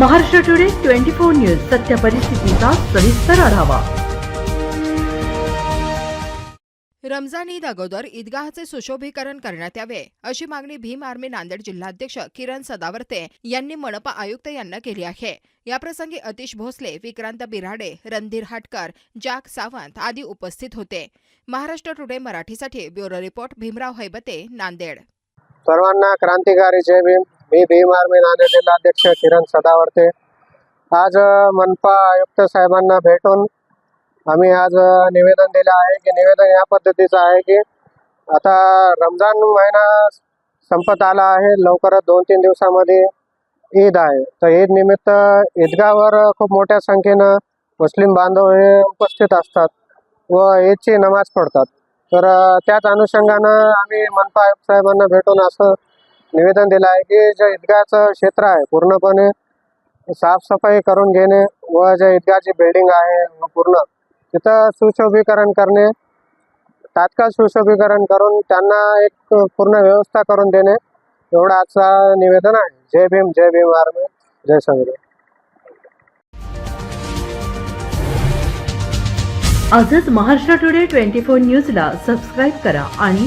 Maharashtra today twenty four news सत्य परिस्थितीचा सविस्तर आढावा. रमजान ईद अगोदर ईदगाहचे सुशोभीकरण करण्यात यावे अशी मागणी भीम आर्मी नांदेड जिल्हाध्यक्ष किरण सदावर्ते यांनी मनपा आयुक्त यांना केली आहे. याप्रसंगी अतिश भोसले विक्रांत बिराडे रणधीर हाटकर जॅक सावंत आदी उपस्थित होते. महाराष्ट्र टुडे मराठीसाठी ब्युरो रिपोर्ट भीमराव हैबते नांदेड. सर्वांना क्रांतिकारी जय भीम. मी भीम आर्मी नांदेड जिल्हाध्यक्ष किरण सदावर्ते. आज मनपा आयुक्त साहेबांना भेटून आम्ही आज निवेदन दिलं आहे की निवेदन या पद्धतीचं आहे की आता रमजान महिना संपत आला आहे. लवकरच दोन तीन दिवसामध्ये ईद आहे. तर ईद निमित्त ईदगावर खूप मोठ्या संख्येनं मुस्लिम बांधव हे उपस्थित असतात व ईदची नमाज पडतात तर त्याच अनुषंगानं आम्ही मनपा आयुक्त साहेबांना भेटून असं निवेदन दिलं आहे की जे ईदगाचं क्षेत्र आहे पूर्णपणे साफसफाई करून घेणे व जे ईदगाची बिल्डिंग आहे व पूर्ण तिथं सुशोभीकरण करणे तात्काळ सुशोभीकरण करून त्यांना एक पूर्ण व्यवस्था करून देणे एवढं आजचं निवेदन आहे. जय भीम जय भीम आर्मी जय संग्राम. आजच महाराष्ट्र टुडे ट्वेंटी फोर न्यूजला सबस्क्राईब करा आणि